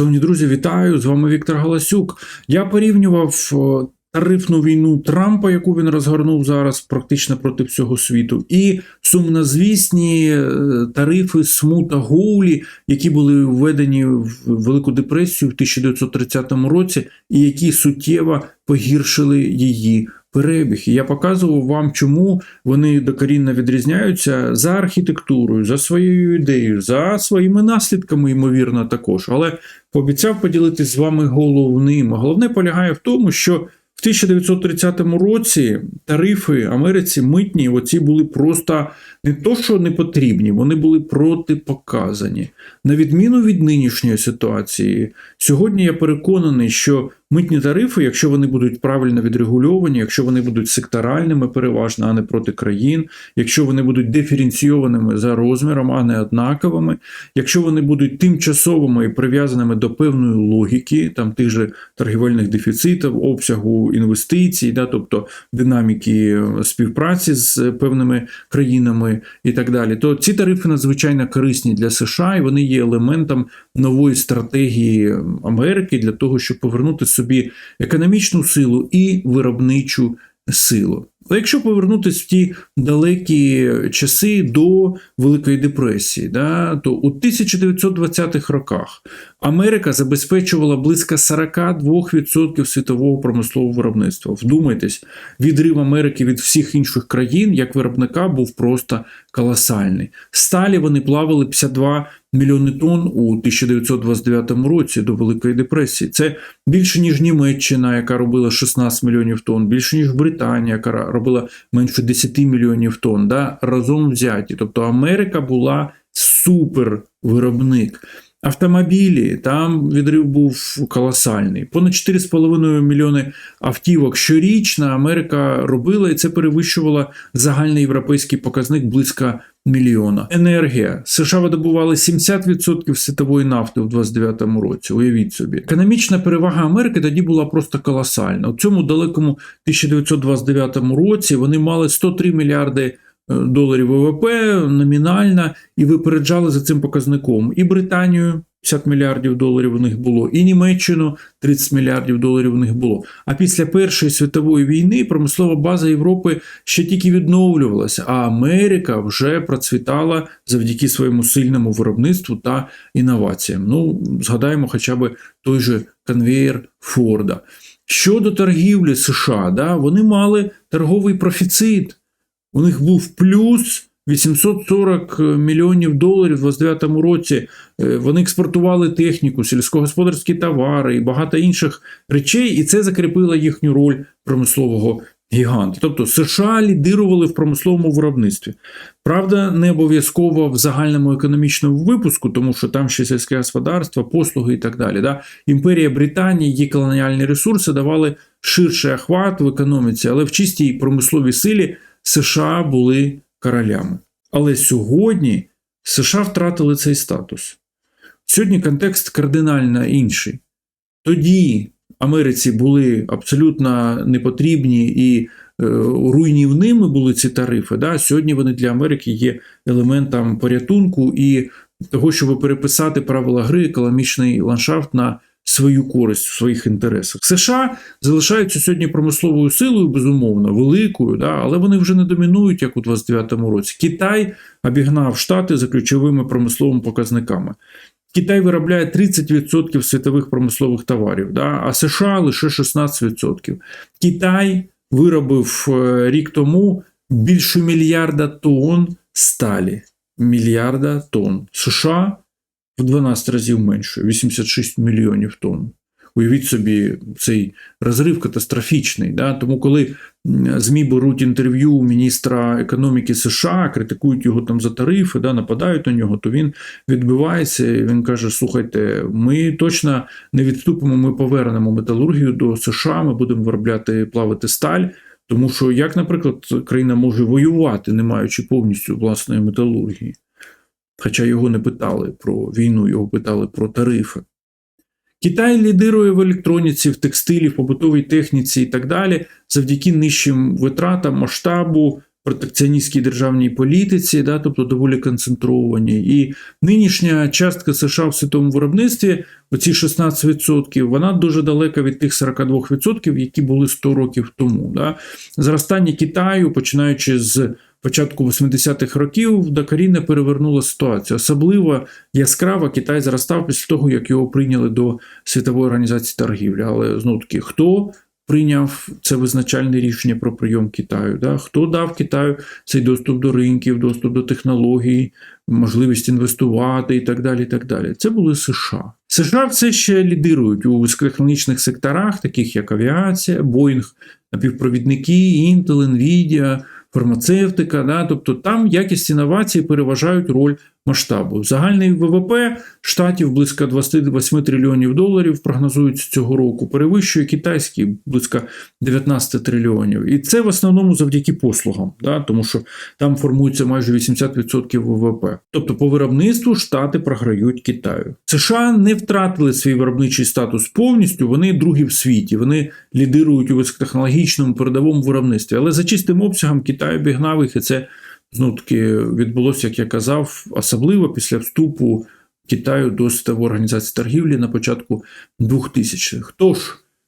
Шановні друзі, вітаю! З вами Віктор Галасюк. Я порівнював е, тарифну війну Трампа, яку він розгорнув зараз практично проти всього світу, і сумнозвісні е, тарифи Смута Гоулі, які були введені в Велику депресію в 1930 році, і які суттєво погіршили її перебіг. І я показував вам, чому вони докорінно відрізняються за архітектурою, за своєю ідеєю, за своїми наслідками, ймовірно, також. Але пообіцяв поділитися з вами головним. Головне полягає в тому, що в 1930 році тарифи Америці митні оці були просто не то, що не потрібні, вони були протипоказані. На відміну від нинішньої ситуації, сьогодні я переконаний, що митні тарифи, якщо вони будуть правильно відрегульовані, якщо вони будуть секторальними переважно, а не проти країн, якщо вони будуть диференційованими за розміром, а не однаковими, якщо вони будуть тимчасовими і прив'язаними до певної логіки, там тих же торгівельних дефіцитів, обсягу інвестицій, да, тобто динаміки співпраці з певними країнами і так далі, то ці тарифи надзвичайно корисні для США і вони є елементом нової стратегії Америки для того, щоб повернути собі економічну силу і виробничу силу. а якщо повернутися в ті далекі часи до Великої депресії, да, то у 1920-х роках Америка забезпечувала близько 42% світового промислового виробництва. Вдумайтесь, відрив Америки від всіх інших країн як виробника був просто колосальний. Сталі вони плавали 52 мільйони тонн у 1929 році до Великої депресії. Це більше ніж Німеччина, яка робила 16 мільйонів тонн, більше ніж Британія, яка робила менше 10 мільйонів тонн. Да, разом взяті. Тобто Америка була супервиробник. Автомобілі там відрив був колосальний. Понад 4,5 мільйони автівок щорічно Америка робила, і це перевищувало загальний європейський показник близько мільйона. Енергія США видобували 70% світової нафти у 29-му році. Уявіть собі, економічна перевага Америки тоді була просто колосальна. У цьому далекому 1929 році вони мали 103 мільярди. Доларів ВВП номінальна і випереджали за цим показником і Британію 50 мільярдів доларів у них було, і Німеччину 30 мільярдів доларів у них було. А після Першої світової війни промислова база Європи ще тільки відновлювалася, а Америка вже процвітала завдяки своєму сильному виробництву та інноваціям. Ну, згадаємо хоча б той же конвеєр Форда. Щодо торгівлі США, да, вони мали торговий профіцит. У них був плюс 840 мільйонів доларів у 29 році. Вони експортували техніку, сільськогосподарські товари і багато інших речей, і це закріпило їхню роль промислового гіганта. Тобто США лідирували в промисловому виробництві. Правда, не обов'язково в загальному економічному випуску, тому що там ще сільське господарство, послуги і так далі. Да? Імперія Британії, її колоніальні ресурси давали ширший охват в економіці, але в чистій промисловій силі. США були королями. Але сьогодні США втратили цей статус. Сьогодні контекст кардинально інший. Тоді Америці були абсолютно непотрібні і е, руйнівними були ці тарифи. Да? Сьогодні вони для Америки є елементом порятунку і того, щоб переписати правила гри, економічний ландшафт на свою користь в своїх інтересах. США залишаються сьогодні промисловою силою, безумовно, великою, да, але вони вже не домінують, як у 29-му році. Китай обігнав Штати за ключовими промисловими показниками. Китай виробляє 30% світових промислових товарів, да, а США лише 16%. Китай виробив е, рік тому більше мільярда тонн сталі. Мільярда тонн. США в 12 разів менше 86 мільйонів тонн. Уявіть собі, цей розрив катастрофічний. Да? Тому, коли ЗМІ беруть інтерв'ю міністра економіки США, критикують його там за тарифи, да, нападають на нього, то він відбивається і він каже: Слухайте, ми точно не відступимо, ми повернемо металургію до США, ми будемо виробляти плавати сталь. Тому що, як, наприклад, країна може воювати, не маючи повністю власної металургії. Хоча його не питали про війну, його питали про тарифи. Китай лідирує в електроніці, в текстилі, в побутовій техніці і так далі, завдяки нижчим витратам, масштабу, протекціоністській державній політиці, да, тобто доволі концентровані. І нинішня частка США в світовому виробництві, оці 16%, вона дуже далека від тих 42%, які були 100 років тому. Да. Зростання Китаю, починаючи з початку 80-х років, докорінно перевернуло ситуацію. Особливо яскраво Китай зростав після того, як його прийняли до Світової організації торгівлі. Але знову таки, хто прийняв це визначальне рішення про прийом Китаю? Да? Хто дав Китаю цей доступ до ринків, доступ до технологій, можливість інвестувати і так далі. і так далі. Це були США. США все ще лідирують у високотехнологічних секторах, таких як авіація, Боїнг, напівпровідники, Intel, Nvidia, фармацевтика. Да? Тобто там якість інновації переважають роль масштабу. Загальний ВВП штатів близько 28 трильйонів доларів прогнозують цього року, перевищує китайський близько 19 трильйонів. І це в основному завдяки послугам, да? тому що там формується майже 80% ВВП. Тобто по виробництву штати програють Китаю. США не втратили свій виробничий статус повністю, вони другі в світі, вони лідирують у високотехнологічному передовому виробництві. Але за чистим обсягом Китай обігнав їх, і це знову таки відбулося, як я казав, особливо після вступу Китаю до Світової організації торгівлі на початку 2000-х. Тож,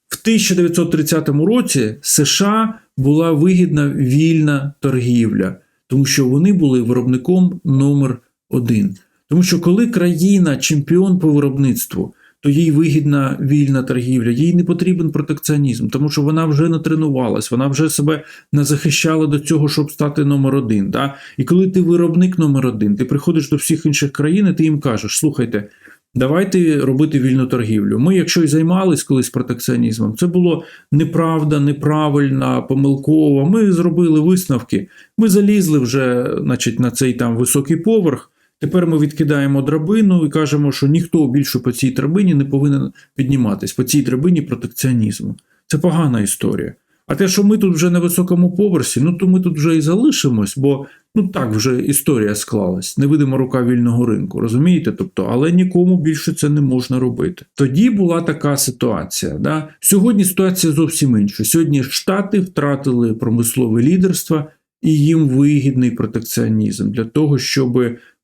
в 1930 році США була вигідна вільна торгівля, тому що вони були виробником номер один. Тому що коли країна чемпіон по виробництву, то їй вигідна вільна торгівля, їй не потрібен протекціонізм, тому що вона вже не тренувалась, вона вже себе не захищала до цього, щоб стати номер один. Да? І коли ти виробник номер один, ти приходиш до всіх інших країн, і ти їм кажеш: слухайте. Давайте робити вільну торгівлю. Ми, якщо й займались колись протекціонізмом, це було неправда, неправильно, помилково. Ми зробили висновки. Ми залізли вже, значить, на цей там високий поверх. Тепер ми відкидаємо драбину і кажемо, що ніхто більше по цій драбині не повинен підніматись, по цій драбині протекціонізму. Це погана історія. А те, що ми тут вже на високому поверсі, ну то ми тут вже і залишимось, бо ну так вже історія склалась, невидима рука вільного ринку, розумієте? Тобто, але нікому більше це не можна робити. Тоді була така ситуація. Да? Сьогодні ситуація зовсім інша. Сьогодні Штати втратили промислове лідерство і їм вигідний протекціонізм для того, щоб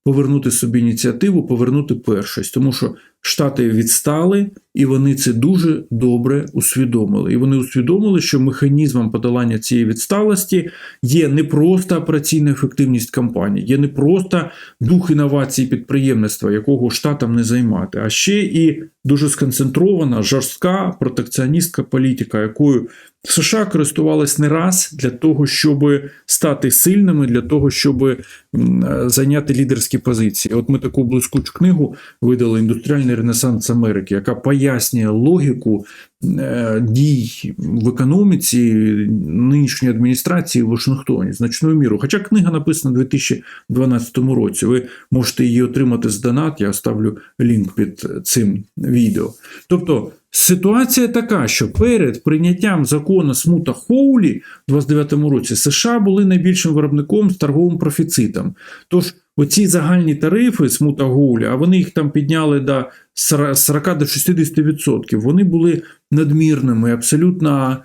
повернути собі ініціативу, повернути першість, тому що Штати відстали, і вони це дуже добре усвідомили. І вони усвідомили, що механізмом подолання цієї відсталості є не просто операційна ефективність компаній, є не просто дух інновацій підприємництва, якого штатам не займати, а ще і дуже сконцентрована, жорстка протекціоністська політика, якою США користувались не раз для того, щоб стати сильними, для того, щоб зайняти лідерські позиції. От ми таку блискучу книгу видали індустріальний ренесанс Америки, яка пояснює логіку е, дій в економіці нинішньої адміністрації в Вашингтоні значною мірою. Хоча книга написана у 2012 році. Ви можете її отримати з донат. Я оставлю лінк під цим відео. Тобто. Ситуація така, що перед прийняттям закону Смута Хоулі в 29-му році США були найбільшим виробником з торговим профіцитом. Тож оці загальні тарифи Смута Хоулі, а вони їх там підняли до 40 до 60%, вони були надмірними, абсолютно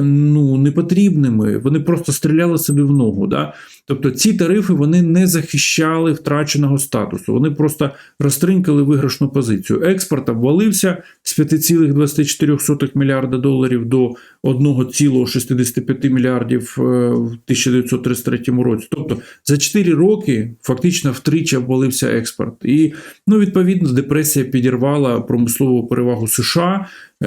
ну, непотрібними. Вони просто стріляли собі в ногу. Да? Тобто ці тарифи вони не захищали втраченого статусу, вони просто розтринкали виграшну позицію. Експорт обвалився з 5,24 мільярда доларів до 1,65 мільярдів в 1933 році. Тобто за 4 роки фактично втричі обвалився експорт. І ну, відповідно депресія підірвала промислову перевагу США.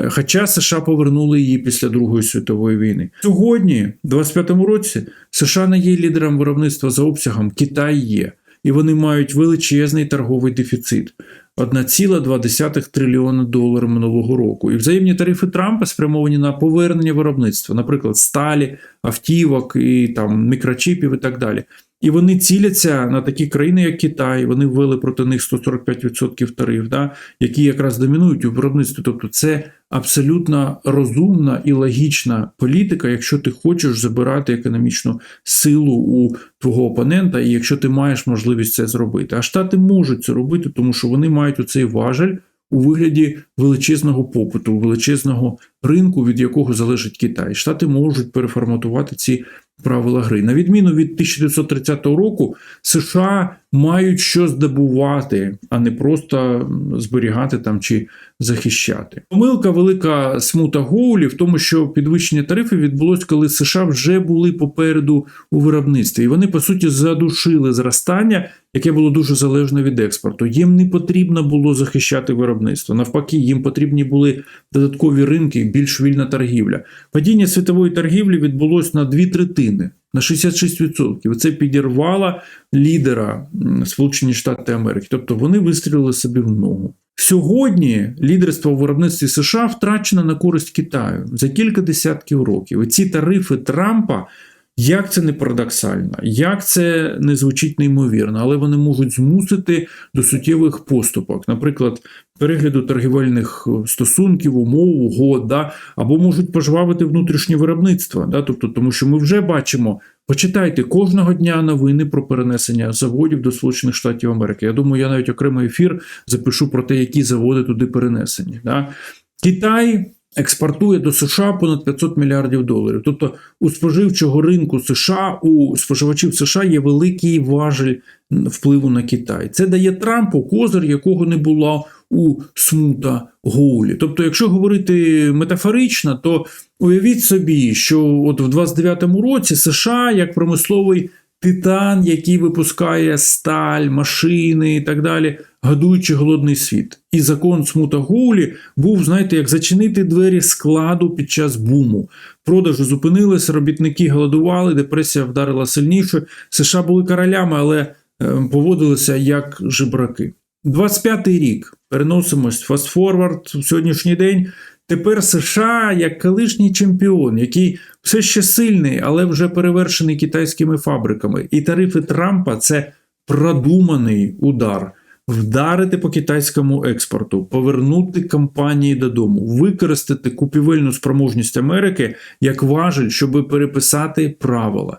Хоча США повернули її після Другої світової війни. Сьогодні, в 25-му році, США не є лідером виробництва за обсягом, Китай є, і вони мають величезний торговий дефіцит. 1,2 трильйона доларів минулого року. І взаємні тарифи Трампа спрямовані на повернення виробництва, наприклад, сталі, автівок і там мікрочіпів і так далі. І вони ціляться на такі країни, як Китай. Вони ввели проти них 145% тариф, да, які якраз домінують у виробництві. Тобто, це абсолютно розумна і логічна політика, якщо ти хочеш забирати економічну силу у твого опонента, і якщо ти маєш можливість це зробити. А штати можуть це робити, тому що вони мають оцей важель. У вигляді величезного попиту, величезного ринку, від якого залежить Китай, штати можуть переформатувати ці правила гри. На відміну від 1930 року, США мають що здобувати, а не просто зберігати там чи захищати. Помилка велика смута Гоулі в тому, що підвищення тарифів відбулось, коли США вже були попереду у виробництві, і вони по суті задушили зростання, яке було дуже залежне від експорту. Їм не потрібно було захищати виробництво. Навпаки, їм потрібні були додаткові ринки, більш вільна торгівля. Падіння світової торгівлі відбулось на дві третини. На 66%. Це підірвало лідера Сполучені Штати Америки. Тобто вони вистрілили собі в ногу. Сьогодні лідерство в виробництві США втрачено на користь Китаю за кілька десятків років. Ці тарифи Трампа, як це не парадоксально, як це не звучить неймовірно, але вони можуть змусити до суттєвих поступок, наприклад, перегляду торгівельних стосунків, умов, угод, да, або можуть пожвавити внутрішнє виробництво. Да, тобто, тому що ми вже бачимо. Почитайте кожного дня новини про перенесення заводів до Сполучених Штатів Америки. Я думаю, я навіть окремий ефір запишу про те, які заводи туди перенесені. Да? Китай експортує до США понад 500 мільярдів доларів. Тобто у споживчого ринку США, у споживачів США є великий важель впливу на Китай. Це дає Трампу козир, якого не було у смута Гоулі. Тобто, якщо говорити метафорично, то уявіть собі, що от в 29-му році США як промисловий титан, який випускає сталь, машини і так далі, годуючи голодний світ. І закон смута Гоулі був, знаєте, як зачинити двері складу під час буму. Продажу зупинилися, робітники голодували, депресія вдарила сильніше. США були королями, але е, поводилися як жебраки. 25-й рік переносимось фастфорвард в сьогоднішній день. Тепер США як колишній чемпіон, який все ще сильний, але вже перевершений китайськими фабриками. І тарифи Трампа це продуманий удар. Вдарити по китайському експорту, повернути компанії додому, використати купівельну спроможність Америки як важель, щоб переписати правила.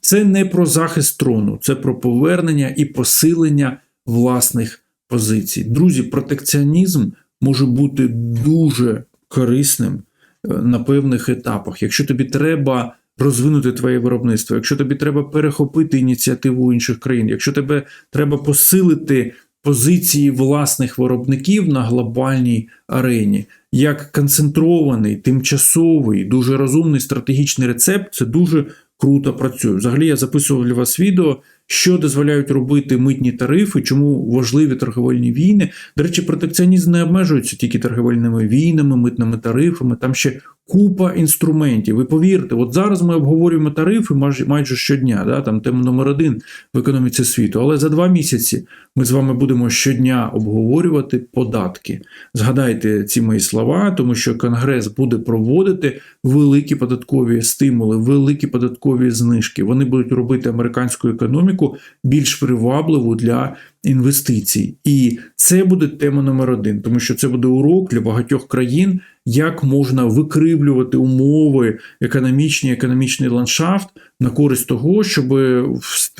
Це не про захист трону, це про повернення і посилення власних позицій. Друзі, протекціонізм може бути дуже корисним е, на певних етапах. Якщо тобі треба розвинути твоє виробництво, якщо тобі треба перехопити ініціативу інших країн, якщо тебе треба посилити позиції власних виробників на глобальній арені, як концентрований, тимчасовий, дуже розумний стратегічний рецепт, це дуже круто працює. Взагалі я записував для вас відео. Що дозволяють робити митні тарифи, чому важливі торговельні війни? До речі, протекціонізм не обмежується тільки торговельними війнами, митними тарифами. Там ще купа інструментів. Ви повірте, от зараз ми обговорюємо тарифи майже майже щодня. Да? Там тема номер один в економіці світу. Але за два місяці ми з вами будемо щодня обговорювати податки. Згадайте ці мої слова, тому що Конгрес буде проводити великі податкові стимули, великі податкові знижки. Вони будуть робити американську економіку більш привабливу для інвестицій. І це буде тема номер один, тому що це буде урок для багатьох країн, як можна викривлювати умови економічні, економічний ландшафт на користь того, щоб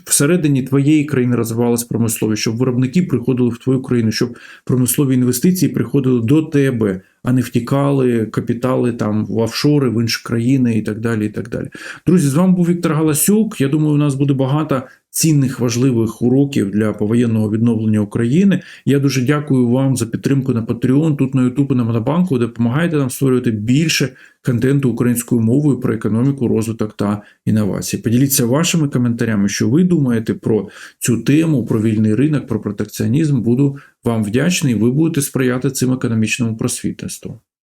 всередині твоєї країни розвивалася промисловість, щоб виробники приходили в твою країну, щоб промислові інвестиції приходили до тебе, а не втікали капітали там в офшори, в інші країни і так далі. і так далі. Друзі, з вами був Віктор Галасюк. Я думаю, у нас буде багато цінних важливих уроків для повоєнного відновлення України. Я дуже дякую вам за підтримку на Patreon, тут на YouTube на Монобанку, де допомагаєте нам створювати більше контенту українською мовою про економіку, розвиток та інновації. Поділіться вашими коментарями, що ви думаєте про цю тему, про вільний ринок, про протекціонізм. Буду вам вдячний. Ви будете сприяти цим економічному просвітництву.